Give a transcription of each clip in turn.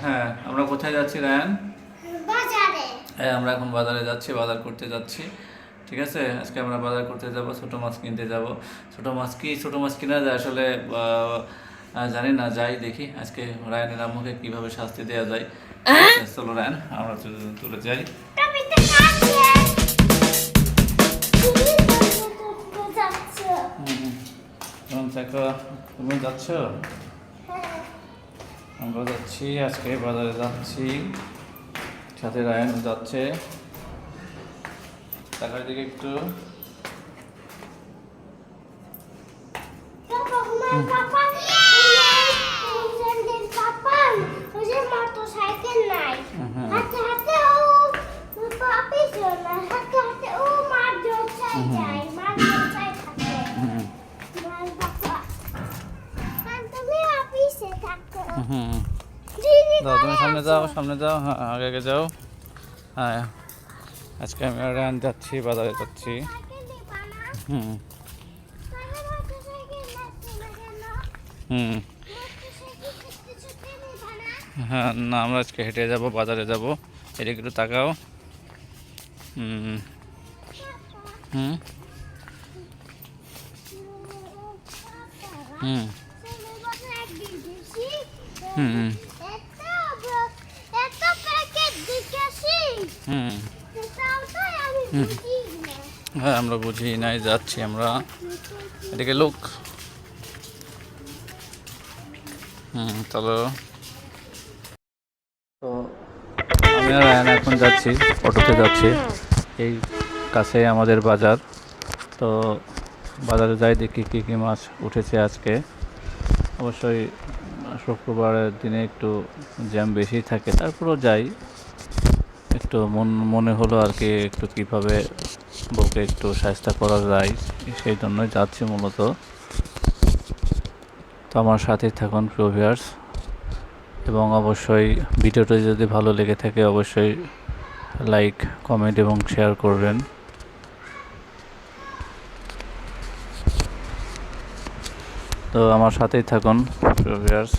হ্যাঁ আমরা কোথায় যাচ্ছি রায়ান? বাজারে। হ্যাঁ আমরা এখন বাজারে যাচ্ছি বাজার করতে যাচ্ছি। ঠিক আছে? আজকে আমরা বাজার করতে যাব ছোট মাছ কিনতে যাব। ছোট মাছ কি ছোট মাছ কিনা যায় আসলে জানি না যাই দেখি। আজকে রায়ানের আম্মুকে কীভাবে শাস্তি দেওয়া যায়। চলো রায়ান আমরা তুলে- যাই। তুমি যাচ্ছ এখন দেখো তুমি যাচ্ছ হ্যাঁ আমরা যাচ্ছি আজকে বাজারে যাচ্ছি। সাথে রায়ন যাচ্ছে। টাকার দিকে একটু। পাপা পাপা ফ্রেন্ডের পাপা ওই যে মোটরসাইকেল নাই হুম। হাতে হাতে ও পাপি না হাতে হাতে ও মার জোরসাই যায় মার জোরসাই থাকে হুম, মার বাবা আর তুমি অফিসে থাকো হুম দিদি যাও তুমি সামনে যাও সামনে যাও হ্যাঁ আগে আগে যাও। হ্যাঁ আজকে আমি আর যাচ্ছি বাজারে যাচ্ছি। হুম। হুম। হ্যাঁ না আমরা আজকে হেঁটে যাব বাজারে যাব। এদিকে একটু তাকাও। হুম। হুম। হুম। হুম হুম। হ্যাঁ আমরা বুঝি নাই যাচ্ছি আমরা। এদিকে লোক। হুম চলো। তো আমি আর এখন যাচ্ছি অটোতে যাচ্ছি। এই কাছে আমাদের বাজার। তো বাজারে যাই দেখি কী কী মাছ উঠেছে আজকে। অবশ্যই শুক্রবারের দিনে একটু জ্যাম বেশি থাকে, তারপরেও যাই। একটু মন, মনে হলো আর কি একটু কীভাবে বউকে একটু সাহায্য করা যায়, সেই জন্যই যাচ্ছি মূলত। তো আমার সাথেই থাকুন প্রভিয়ার্স এবং অবশ্যই ভিডিওটা যদি ভালো লেগে থাকে, অবশ্যই লাইক কমেন্ট এবং শেয়ার করবেন। তো আমার সাথেই থাকুন। প্রভিয়ার্স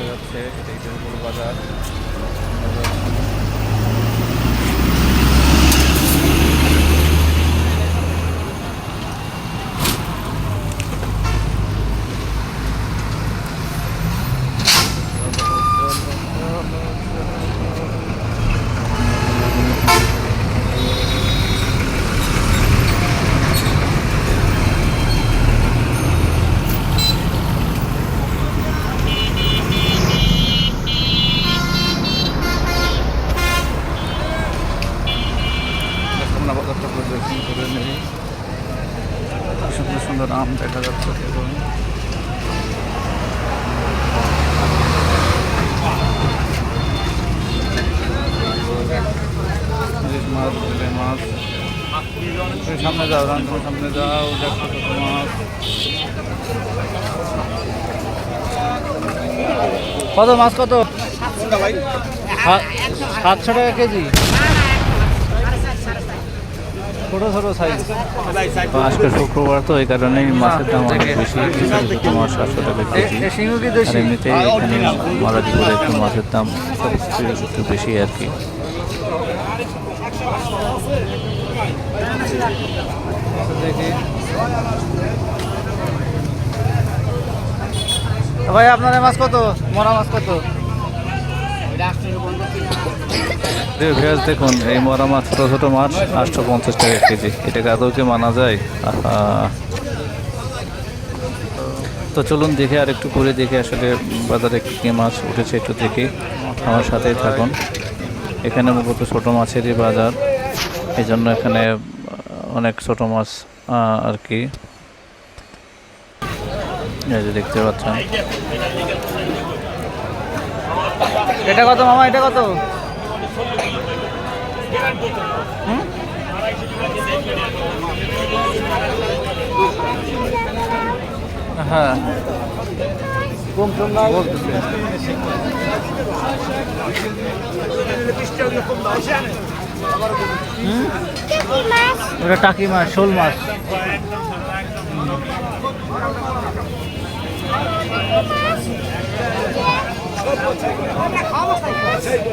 যাচ্ছে বাজার আমরা পরিদর্শন করে নেই। সুন্দর সুন্দর আম দেখা যাচ্ছে। এবং মাছ সামনে যাও, রান তুমি সামনে যাও, দেখো কত মাছ কত? মাছ কত সাত- সাতশো টাকা কেজি? ছোট ছোট সাইজ আজকে শুক্রবার তো এই কারণেই মাছের দাম অনেক বেশি। মাছ সাতশো টাকা কেজি আর এমনিতে এখানে মারাদিপুরে একটু মাছের দাম একটু- একটু বেশি আর কি। ভাই আপনার মাছ কত? মরা মাছ কত? ভেজ দেখুন, এই মরা মাছ, ছোটো ছোটো মাছ, আটশো পঞ্চাশ টাকা কেজি। এটাকে আদৌ কি মানা যায় তো চলুন দেখে আর একটু করে দেখে আসলে বাজারে কী কী মাছ উঠেছে একটু দেখি। আমার সাথেই থাকুন। এখানে মূলত ছোটো মাছেরই বাজার। এই জন্য এখানে অনেক ছোট মাছ আর কি। দেখতে পাচ্ছেন। এটা কত মামা? এটা কত? হ্যাঁ। বলতেছে ওটা টাকি মাছ শোল মাছ।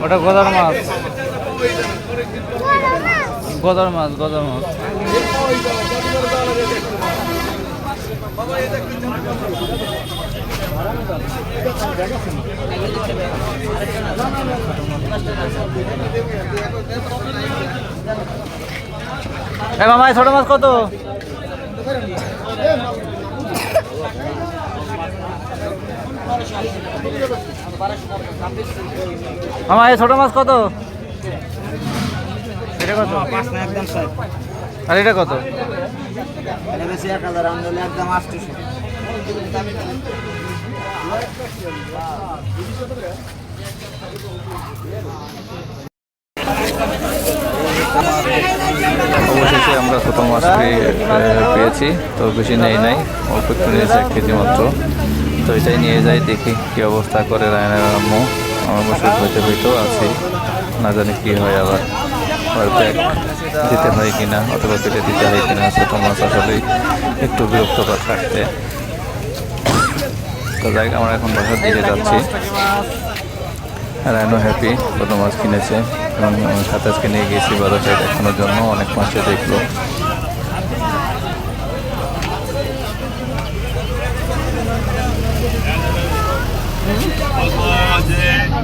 ওটা গদার মাছ। গদার মাছ গদার মাছ। মামা ছোট মাছ কত? মামা এই ছোট মাছ কত? এটা কত? আর এটা কত? অবশেষে আমরা ছোট মাছ পেয়েছি তো বেশি নেই নাই অল্প একটু নিয়েছে এক কেজি মাত্র। তো এটাই নিয়ে যাই, দেখি কি অবস্থা করে রায়নার আম্মু। আমার বসে ভেতরে ভেতরেও আছি। না জানি কি হয় আবার। ব্যাগ দিতে হয় কিনা, অথবা কেটে দিতে হয় কিনা, ছোট মাছ আসলেই একটু বিরক্তকর থাকতে। তো যাই, আমরা এখন বাসার দিকে যাচ্ছি। রায়নো হ্যাপি ছোট মাছ কিনেছে। এবং আজকে নিয়ে গেছি বাজারে দেখানোর জন্য, অনেক মাছে দেখল।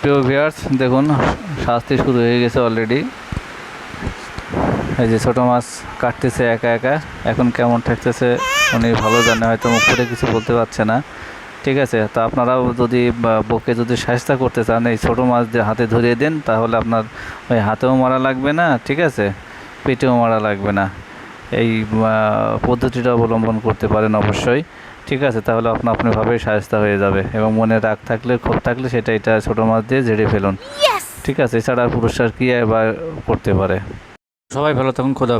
প্রিয় ভিয়ার্স দেখুন, শাস্তি শুরু হয়ে গেছে অলরেডি এই যে ছোটো মাছ কাটতেছে একা একা, এখন কেমন ঠেকতেছে উনি ভালো জানে, হয়তো মুখ ফুটে কিছু বলতে পারছে না। ঠিক আছে তা আপনারাও যদি বকে যদি সাহায্য করতে চান এই ছোটো মাছ দিয়ে হাতে ধরিয়ে দেন তাহলে আপনার ওই হাতেও মারা লাগবে না ঠিক আছে? পেটেও মারা লাগবে না। এই পদ্ধতিটা অবলম্বন করতে পারেন অবশ্যই। ঠিক আছে তাহলে আপনা আপনিভাবেই সাহায্য হয়ে যাবে এবং মনে রাগ থাকলে ক্ষোভ থাকলে সেটা এটা ছোটো মাছ দিয়ে ঝেড়ে ফেলুন। ঠিক আছে এছাড়া আর পুরস্কার কী বা করতে পারে। সবাই ভালো থাকুন খোদা